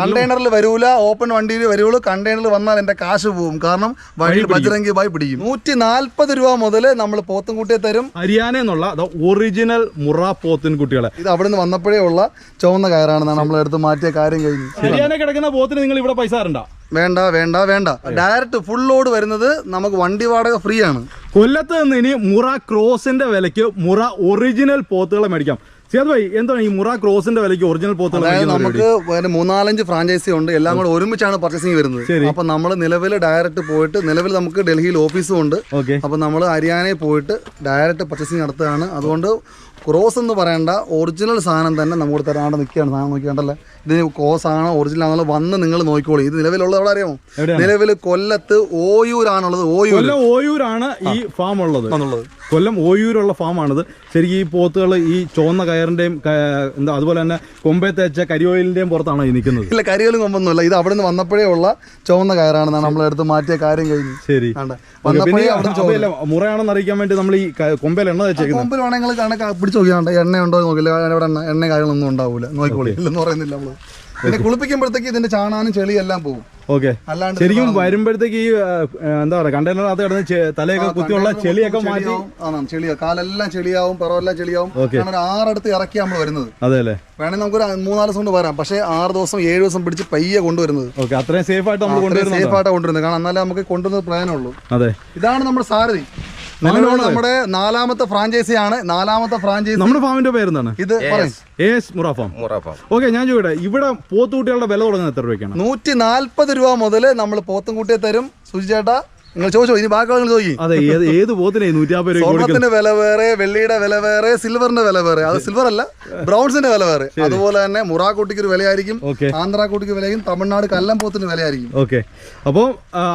കണ്ടെയ്നറിൽ വരൂല ഓപ്പൺ വണ്ടിയിൽ വരുള്ളൂ കണ്ടെയ്നറിൽ വന്നാൽ എന്റെ കാശ് പോവും. കാരണം വഴി ബജറംഗി ബായി പിടിക്കും. നൂറ്റി നാല്പത് രൂപ മുതൽ നമ്മൾ പോത്തുംകുട്ടിയെ തരും. ഹരിയാന എന്നുള്ള ഒറിജിനൽ മുറ പോത്തൻകുട്ടികളെ. ഇത് അവിടെ നിന്ന് വന്നപ്പോഴേ ഉള്ള ചുവന്ന കയറാണെന്നാണ് നമ്മൾ എടുത്ത് മാറ്റിയ കാര്യം കഴിഞ്ഞു. ഹരിയാന കിടക്കുന്ന പോത്തിന് നിങ്ങൾ ഇവിടെ പൈസ തരണ്ട? വേണ്ട വേണ്ട വേണ്ട. ഡയറക്റ്റ് ഫുൾ ലോഡ് വരുന്നത് നമുക്ക് വണ്ടി വാടക ഫ്രീ ആണ്. കൊല്ലത്ത് നിന്ന് ഇനി മുറ ക്രോസിന്റെ വിലയ്ക്ക് മുറ ഒറിജിനൽ പോത്തുകളെ മേടിക്കാം. സിയാദ് ഭായി എന്താണ് ഈ മുറ ക്രോസിന്റെ വിലയ്ക്ക് ഒറിജിനൽ പോത്തുകൾ അതായത് മേടിക്കുന്ന നമുക്ക് മൂന്നാലഞ്ച് ഫ്രാഞ്ചൈസി ഉണ്ട് എല്ലാം കൂടെ ഒരുമിച്ചാണ് പർച്ചേസിംഗ് വരുന്നത്. അപ്പൊ നമ്മൾ നിലവിൽ ഡയറക്റ്റ് പോയിട്ട് നിലവിൽ നമുക്ക് ഡൽഹിയിൽ ഓഫീസും ഉണ്ട്. അപ്പൊ നമ്മൾ ഹരിയാനയിൽ പോയിട്ട് ഡയറക്റ്റ് പർച്ചേസിംഗ് നടത്തുകയാണ്. അതുകൊണ്ട് ക്രോസ് എന്ന് പറയേണ്ട ഒറിജിനൽ സാധനം തന്നെ നമുക്ക് തരാണ്ട് നിൽക്കുകയാണ്. സാധനം നോക്കിയാണ്ടല്ലേ? ഇത് ക്രോസ് ആണോ ഒറിജിനൽ ആണോ വന്ന് നിങ്ങൾ നോക്കിക്കോളൂ. ഇത് നിലവിലുള്ളത് എവിടെ അറിയാമോ? നിലവിൽ കൊല്ലത്ത് ഓയൂരാണുള്ളത് ഓയൂർ കൊല്ലം ഓയൂരാണ് ഈ ഫാം ഉള്ളത്. കൊല്ലം ഓയൂരുള്ള ഫാമാണിത് ശരിക്കും ഈ പോത്തുകൾ ഈ ചുവന്ന കയറിന്റെയും എന്താ അതുപോലെ തന്നെ കൊമ്പേ തേച്ച കരിയോയിലിന്റെയും പുറത്താണോ ഈ നിൽക്കുന്നത്? ഇല്ല കരികലും കൊമ്പൊന്നുമില്ല. ഇത് അവിടെ നിന്ന് വന്നപ്പോഴേ ഉള്ള ചുവന്ന കയറാണെന്നാണ് നമ്മൾ എടുത്ത് മാറ്റിയ കാര്യം കഴിഞ്ഞു. ശരി. മുറയാണെന്ന് അറിയിക്കാൻ വേണ്ടി നമ്മൾ ഈ കൊമ്പയിൽ എണ്ണ തേച്ചേക്കുന്നത് കൊമ്പിൽ വേണമെങ്കിൽ കണക്ക് പിടിച്ച് നോക്കിയാണ്ട് എണ്ണ ഉണ്ടോ എന്ന് നോക്കില്ല അവിടെ എണ്ണ എണ്ണ കാര്യങ്ങളൊന്നും ഉണ്ടാവൂല. നോക്കിക്കോളി ഇല്ലെന്ന് പറയുന്നില്ല നമ്മൾ. പിന്നെ കുളിപ്പിക്കുമ്പോഴത്തേക്ക് ഇതിന്റെ ചാണാനും ചെളി എല്ലാം പോകും. ഓക്കെ. അല്ലാണ്ട് ശരിക്കും വരുമ്പോഴത്തേക്ക് ഈ എന്താ പറയാ കണ്ടെയ്നറിനകത്ത് കിടന്ന് തലയൊക്കെ കുത്തിയുള്ള ചെളിയൊക്കെ മാറ്റി ചെളിയാവും. ചെളിയാ. കാലെല്ലാം ചെളിയാവും പിറവെല്ലാം ചെളിയാവും. കാരണം ഒരു ആറടുത്ത് ഇറക്കി നമ്മൾ വരുന്നത്. അതെ അല്ലേ? വേണമെങ്കിൽ നമുക്ക് ഒരു മൂന്നാൽ ദിവസം കൊണ്ട് വരാം. പക്ഷേ ആറ് ദിവസം ഏഴ് ദിവസം പിടിച്ച് പയ്യെ കൊണ്ടുവരുന്നത്. ഓക്കെ അത്രയും സേഫ് ആയിട്ട് നമ്മൾ കൊണ്ടുവരുന്നത് സേഫ് ആയിട്ട് കൊണ്ടുവരുന്നത്. കാരണം എന്നാലേ നമുക്ക് കൊണ്ടുവന്ന പ്ലാനുള്ളൂ അതെ. ഇതാണ് നമ്മുടെ സാരഥി. നമ്മുടെ നാലാമത്തെ ഫ്രാഞ്ചൈസി ആണ് നാലാമത്തെ ഫ്രാഞ്ചൈസി. നമ്മുടെ ഫാമിന്റെ പേരെന്താണ്? ഇത് എസ് മുറ ഫാം മുറാഫാം ഓക്കെ ഞാൻ ചോദിക്കട്ടെ ഇവിടെ പോത്തുകുട്ടികളുടെ വില തുടങ്ങുന്നത് എത്ര രൂപയ്ക്കാണ്? നൂറ്റി നാല്പത് രൂപ മുതൽ നമ്മൾ പോത്തുംകുട്ടിയെ തരും. സുജി ചേട്ടാ നിങ്ങൾ ചോദിച്ചോ ഇനി ബാക്കി നിങ്ങൾ ചോദിക്കും. അതെ ഏത് ഏത് പോത്തിനെ നൂറ്റാമ്പത് സ്വർണത്തിന്റെ വില വേറെ വെള്ളിയുടെ വില വേറെ സിൽവറിന്റെ വില വേറെ. അത് സിൽവർ അല്ല ബ്രൗൺസിന്റെ വില വേറെ. അതുപോലെ തന്നെ മുറാക്കുട്ടിക്ക് ഒരു വിലയായിരിക്കും ആന്ധ്രാക്കുട്ടിക്ക് വിലയും തമിഴ്നാട് കല്ലംപോത്തിന് വിലയായിരിക്കും. ഓക്കെ. അപ്പോൾ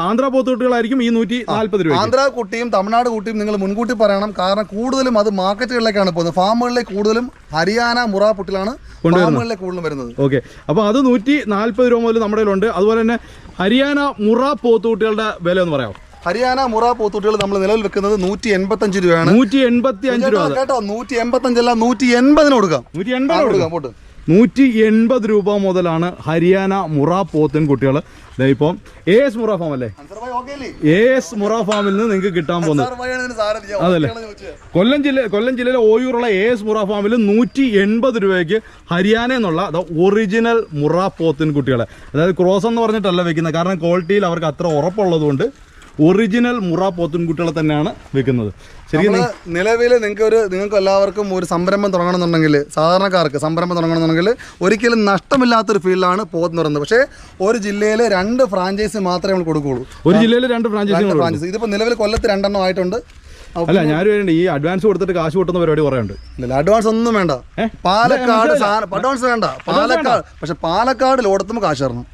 ആന്ധ്രാ പോത്തുകുട്ടികളായിരിക്കും ഈ നൂറ്റി നാല്പത് രൂപ ആന്ധ്രാ കുട്ടിയും തമിഴ്നാട് കുട്ടിയും നിങ്ങൾ മുൻകൂട്ടി പറയണം. കാരണം കൂടുതലും അത് മാർക്കറ്റുകളിലേക്കാണ് പോകുന്നത്. ഫാമുകളിലേക്ക് കൂടുതലും ഹരിയാന മുറ കുട്ടികളാണ് ഫാമുകളിലേക്ക് കൂടുതലും വരുന്നത്. ഓക്കെ. അപ്പോൾ അത് നൂറ്റി നാല്പത് രൂപ മുതൽ നമ്മുടെ ഉണ്ട് അതുപോലെ തന്നെ ഹരിയാന മുറ പോത്തുകുട്ടികളുടെ വില എന്ന് പറയാം ഹരിയാന മുറ പോത്തൂട്ടികൾ നമ്മൾ നിലവിൽ വെക്കുന്നത് നൂറ്റി എൺപത്തഞ്ച് രൂപയാണ്. നൂറ്റി എൺപത്തി അഞ്ച് രൂപ കേട്ടോ, നൂറ്റി നൂറ്റി എൺപത്തഞ്ചല്ല നൂറ്റി എൺപതിന് കൊടുക്കാം നൂറ്റി എൺപത് കൊടുക്കാം. പോട്ട്. നൂറ്റി എൺപത് രൂപ മുതലാണ് ഹരിയാന മുറ പോത്തൻ കുട്ടികൾ ഇപ്പം എ എസ് മുറ ഫാം അല്ലേ? എ എസ് മുറ ഫാമിൽ നിന്ന് നിങ്ങൾക്ക് കിട്ടാൻ പോകുന്നത്. അതല്ലേ? കൊല്ലം ജില്ല കൊല്ലം ജില്ലയിലെ ഓയൂറുള്ള എ എസ് മുറ ഫാമിൽ നൂറ്റി എൺപത് രൂപയ്ക്ക് ഹരിയാന എന്നുള്ള ഒറിജിനൽ മുറ പോത്തിൻ കുട്ടികളെ അതായത് ക്രോസ് എന്ന് പറഞ്ഞിട്ടല്ല വെക്കുന്നത്. കാരണം ക്വാളിറ്റിയിൽ അവർക്ക് അത്ര ഉറപ്പുള്ളതുകൊണ്ട് ഒറിജിനൽ മുറ പോത്തിൻ കുട്ടികളെ തന്നെയാണ് വെക്കുന്നത്. ശരിക്കും നിലവിൽ നിങ്ങൾക്ക് ഒരു നിങ്ങൾക്ക് എല്ലാവർക്കും ഒരു സംരംഭം തുടങ്ങണമെന്നുണ്ടെങ്കിൽ സാധാരണക്കാർക്ക് സംരംഭം തുടങ്ങണമെന്നുണ്ടെങ്കിൽ ഒരിക്കലും നഷ്ടമില്ലാത്തൊരു ഫീൽഡാണ് പോത്ത് പറയുന്നത്. പക്ഷേ ഒരു ജില്ലയിൽ രണ്ട് ഫ്രാഞ്ചൈസി മാത്രമേ നമ്മൾ കൊടുക്കുകയുള്ളൂ. ഒരു ജില്ലയിൽ രണ്ട് ഫ്രാഞ്ചൈസി ഫ്രാഞ്ചൈസി ഇതിപ്പോൾ നിലവിൽ കൊല്ലത്ത് രണ്ടെണ്ണം ആയിട്ടുണ്ട്. അല്ല ഞാൻ വേണ്ടി ഈ അഡ്വാൻസ് കൊടുത്തിട്ട് കാശ് കൂട്ടുന്ന പരിപാടി പറയാനുണ്ട് ഇല്ല, അഡ്വാൻസ് ഒന്നും വേണ്ട. പാലക്കാട് അഡ്വാൻസ് വേണ്ട. പാലക്കാട് പക്ഷെ പാലക്കാട് ലോടത്തുമ്പോൾ കാശ് തരണം.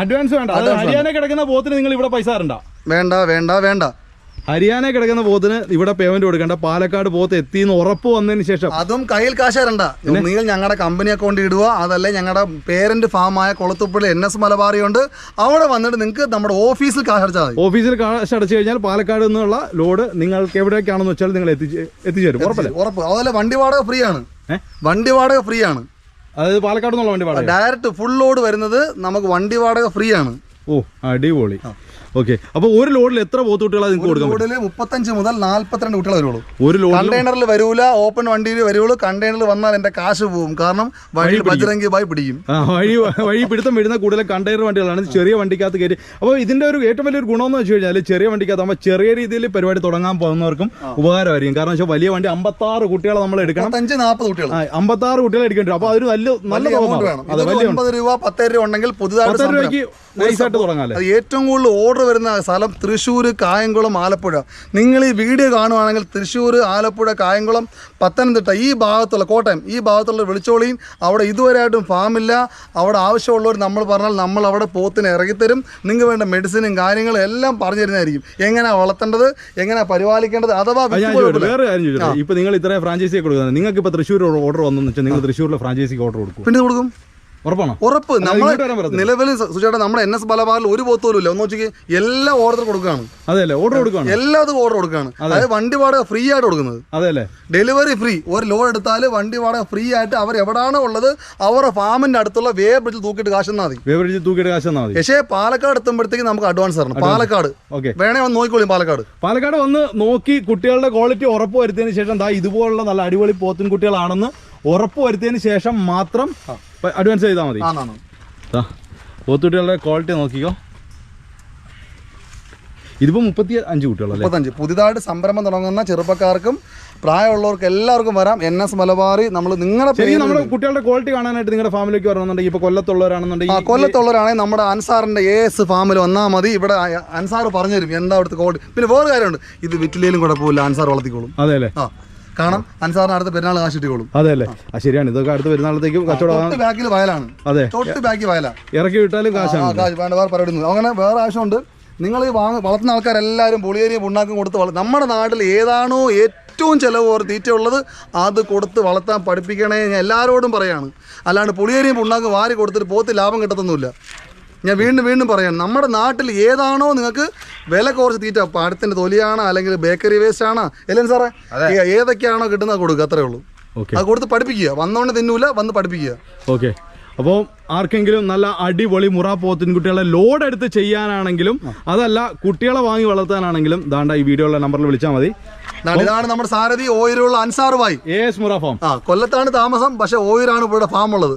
അഡ്വാൻസ് വേണ്ട. ഹരിയാന കിടക്കുന്ന പോത്തിന് നിങ്ങൾ ഇവിടെ പൈസ തരണ്ട. വേണ്ട വേണ്ട വേണ്ട. ഹരിയാന കിടക്കുന്ന പോത്തിന് ഇവിടെ പേയ്മെന്റ് കൊടുക്കണ്ട. പാലക്കാട് പോത്ത് എത്തിന്ന് ഉറപ്പ് വന്നതിന് ശേഷം. അതും കയ്യിൽ കാശ് തരണ്ട. നിങ്ങൾ ഞങ്ങളുടെ കമ്പനി അക്കൗണ്ട് ഇടുക അതല്ല ഞങ്ങളുടെ പേരന്റ് ഫാമായ കൊളത്തുപ്പള്ളി എൻ എസ് മലബാറിയുണ്ട് അവിടെ വന്നിട്ട് നിങ്ങൾക്ക് നമ്മുടെ ഓഫീസിൽ കാശ് അടച്ചാൽ മതി. ഓഫീസിൽ കാശ് അടച്ചു കഴിഞ്ഞാൽ പാലക്കാട് നിന്നുള്ള ലോഡ് നിങ്ങൾക്ക് എവിടേക്കാണെന്ന് വെച്ചാൽ നിങ്ങൾ എത്തിച്ച് എത്തിച്ചേരും ഉറപ്പല്ലേ? ഉറപ്പ്. അതുപോലെ വണ്ടി വാടക ഫ്രീ ആണ്? വണ്ടി വാടക ഫ്രീ ആണ്. അതായത് പാലക്കാട് നിന്നുള്ള വണ്ടി വാടക. ഡയറക്റ്റ് ഫുൾ ലോഡ് വരുന്നത് നമുക്ക് വണ്ടി വാടക ഫ്രീ ആണ്. ഓ അടിപൊളി. ഓക്കെ. അപ്പൊ ഒരു ലോഡിൽ എത്ര പോത്തുകുട്ടികളാണ് നിങ്ങൾക്ക് കൊടുക്കാൻ പറ്റും ലോഡിൽ മുപ്പത്തഞ്ച് മുതൽ നാല്പത്തിരണ്ട് കുട്ടികൾ വരുള്ളൂ. ഒരു ലോഡ് കണ്ടെയ്നറിൽ വരൂല ഓപ്പൺ വണ്ടിയിൽ വരുള്ളൂ കണ്ടെയ്നറിൽ വന്നാൽ എന്റെ കാശ് പോകും. കാരണം വഴി ബജറങ്കി ബായി പിടിക്കും. ആ, വഴി വഴി പിടുത്തം വരുന്ന കൂടുതൽ കണ്ടെയ്നർ വണ്ടികളാണ്. ഇത് ചെറിയ വണ്ടിക്കകത്ത് കയറി അപ്പോൾ ഇതിന്റെ ഒരു ഏറ്റവും വലിയൊരു ഗുണമെന്ന് വെച്ച് കഴിഞ്ഞാൽ ചെറിയ വണ്ടിക്കകത്ത് നമ്മൾ ചെറിയ രീതിയിൽ പരിപാടി തുടങ്ങാൻ പോകുന്നവർക്കും ഉപകാരമായിരിക്കും. കാരണം വെച്ചാൽ വലിയ വണ്ടി അമ്പത്താറ് കുട്ടികളെ നമ്മൾ എടുക്കണം. മുപ്പത്തഞ്ച് നാൽപ്പത് കുട്ടികൾ അമ്പത്താറ് കുട്ടികളെ എടുക്കേണ്ടി വരും. അപ്പോൾ അതൊരു നല്ല നല്ല വലിയ amount വേണം. അതെ വലിയ ഒൻപത് രൂപ പത്തായിരം രൂപ ഉണ്ടെങ്കിൽ പുതുതായിട്ട് പത്ത് സംരംഭം. രൂപയ്ക്ക് നൈസായിട്ട് തുടങ്ങാം അത് ഏറ്റവും കൂടുതൽ ഓർഡർ വരുന്ന സ്ഥലം തൃശ്ശൂർ കായംകുളം ആലപ്പുഴ. നിങ്ങൾ ഈ വീഡിയോ കാണുവാണെങ്കിൽ തൃശ്ശൂർ ആലപ്പുഴ കായംകുളം പത്തനംതിട്ട ഈ ഭാഗത്തുള്ള കോട്ടയം ഈ ഭാഗത്തുള്ള വിളിച്ചോളിയും അവിടെ ഇതുവരെയായിട്ടും ഫാമില്ല അവിടെ ആവശ്യമുള്ളവർ നമ്മൾ പറഞ്ഞാൽ നമ്മൾ അവിടെ പോത്തിന് ഇറങ്ങിത്തരും നിങ്ങൾക്ക് വേണ്ട മെഡിസിനും കാര്യങ്ങളും എല്ലാം പറഞ്ഞു തരുന്നതായിരിക്കും. എങ്ങനെ വളർത്തേണ്ടത്? എങ്ങനെ പരിപാലിക്കേണ്ടത്? അഥവാ. വേറെ കാര്യം ഇപ്പൊ നിങ്ങൾ ഇത്രയും ഫ്രാഞ്ചൈസി കൊടുക്കുന്നത്. നിങ്ങൾക്ക് ഇപ്പൊ തൃശ്ശൂർ ഓർഡർ വന്നു വെച്ചാൽ നിങ്ങൾ തൃശ്ശൂരിലെ ഫ്രാഞ്ചൈസിക്ക് ഓർഡർ കൊടുക്കും പിന്നെ കൊടുക്കും? ഉറപ്പ്. നമ്മൾ. നിലവിൽ സുചേട്ടാ നമ്മുടെ എൻ എസ് ബലബാറിൽ ഒരു പോത്ത് പോലും ഇല്ല ഒന്ന് വെച്ചാൽ എല്ലാ ഓർഡർ കൊടുക്കുകയാണ്. അതെ അല്ലേ ഓർഡർ കൊടുക്കുകയാണ്? എല്ലാതും ഓർഡർ കൊടുക്കുകയാണ്. അതായത് വണ്ടി വാടക ഫ്രീ ആയിട്ട് കൊടുക്കുന്നത്. അതെ അല്ലേ ഡെലിവറി ഫ്രീ ഒരു ലോഡ് എടുത്താൽ വണ്ടി വാടക ഫ്രീ ആയിട്ട് അവർ എവിടെയാണോ ഉള്ളത് അവരുടെ ഫാമിന്റെ അടുത്തുള്ള വേ ബ്രിഡ്ജിൽ തൂക്കിയിട്ട് കാശ് തന്നാൽ മതി. വേവടിച്ച് തൂക്കിയിട്ട് കാശ് തന്നാൽ മതി. പക്ഷേ പാലക്കാട് എത്തുമ്പോഴത്തേക്ക് നമുക്ക് അഡ്വാൻസ് തരണം. പാലക്കാട്. ഓക്കെ വേണേ വന്ന് നോക്കിക്കോളും പാലക്കാട്. പാലക്കാട് വന്ന് നോക്കി കുട്ടികളുടെ ക്വാളിറ്റി ഉറപ്പ് വരുത്തിയതിന് ശേഷം ദാ ഇതുപോലുള്ള നല്ല അടിപൊളി പോത്തിൻ കുട്ടികളാണെന്ന് ഉറപ്പ് വരുത്തിയതിന് ശേഷം മാത്രം അഡ്വാൻസ് ചെയ്താൽ മതി. പോത്തുകുട്ടികളുടെ ക്വാളിറ്റി നോക്കിക്കോ. ഇതിപ്പോ മുപ്പത്തി അഞ്ച് കുട്ടികളല്ലേ? മുപ്പത്തഞ്ച്. പുതിയതായിട്ട് സംരംഭം തുടങ്ങുന്ന ചെറുപ്പക്കാർക്കും പ്രായമുള്ളവർക്ക് എല്ലാവർക്കും വരാം. എൻ എസ് മലബാറി നമ്മൾ നിങ്ങളുടെ ശരി പേര് നമ്മുടെ കുട്ടികളുടെ ക്വാളിറ്റി കാണാനായിട്ട് നിങ്ങളുടെ ഫാമിലിക്ക് വരണമെന്നുണ്ടെങ്കിൽ ഇപ്പൊ ആ കൊല്ലത്തുള്ളവരാണെന്നുണ്ടെങ്കിൽ കൊല്ലത്തുള്ളവരാണെങ്കിൽ നമ്മുടെ അൻസാറിന്റെ എ എസ് ഫാമിൽ വന്നാൽ മതി. ഇവിടെ അൻസാർ പറഞ്ഞു തരും. എന്താ അവിടുത്തെ ക്വാളിറ്റി പിന്നെ വേറെ കാര്യമുണ്ട്. ഇത് വിറ്റിലേലും കുഴപ്പമില്ല. അൻസാർ വളർത്തിക്കോളും. അതെ അല്ലേ? ആ. കാരണം അൻസാറിന് അടുത്ത പെരുന്നാൾ കാശ് കിട്ടിക്കോളും അതെ അല്ലേ? ആ ശരിയാണ്. ഇതൊക്കെ അടുത്ത പെരുന്നാളത്തേക്കും കച്ചവടം തൊട്ട് ബാക്കിൽ വയലാണ്. അതെ. തൊട്ട് ബാക്കിൽ വയല. ഇറക്കി വിട്ടാലും കാശാണ്. കാശ് വേണ്ട വേറെ പരിപാടി അങ്ങനെ വേറെ ആവശ്യമുണ്ട്. നിങ്ങൾ ഈ വാങ്ങ വളർത്തുന്ന ആൾക്കാരെല്ലാവരും പുളിയേരിയും പുണ്ണാക്കും കൊടുത്ത് വളർത്തും നമ്മുടെ നാട്ടിൽ ഏതാണോ ഏറ്റവും ചിലവ് ഓർ തീറ്റ ഉള്ളത് അത് കൊടുത്ത് വളർത്താൻ പഠിപ്പിക്കണേ ഞാൻ എല്ലാവരോടും പറയാണ്. അല്ലാണ്ട് പുളിയേരിയും പുണ്ണാക്കും വാരി കൊടുത്തിട്ട് പോത്ത് ലാഭം കിട്ടത്തൊന്നുമില്ല. ഞാൻ വീണ്ടും വീണ്ടും പറയാം നമ്മുടെ നാട്ടിൽ ഏതാണോ നിങ്ങൾക്ക് വില കുറച്ച് തീറ്റ പഴത്തിന്റെ തൊലിയാണോ അല്ലെങ്കിൽ ബേക്കറി വേസ്റ്റ് ആണോ? അല്ലേ സാറേ ഏതൊക്കെയാണോ കിട്ടുന്നത് കൊടുക്കുക അത്രേ ഉള്ളൂ. ഓക്കെ. അത് കൊടുത്ത് പഠിപ്പിക്കുക. വന്നോണ്ട് തിന്നൂല വന്ന് പഠിപ്പിക്കുക. ഓക്കെ. അപ്പോൾ ആർക്കെങ്കിലും നല്ല അടിപൊളി മുറ പോത്തിൻകുട്ടികളെ ലോഡ് എടുത്ത് ചെയ്യാനാണെങ്കിലും അതല്ല കുട്ടികളെ വാങ്ങി വളർത്താനാണെങ്കിലും ദാണ്ട ഈ വീഡിയോയുടെ നമ്പറിൽ വിളിച്ചാൽ മതി. ഇതാണ് നമ്മുടെ സാരഥി ഓയിലുള്ള അൻസാറുമായി. എസ് മുറ ഫാം ആ കൊല്ലത്താണ് താമസം പക്ഷെ ഓയിലാണ് ഇവിടെ ഫാം ഉള്ളത്.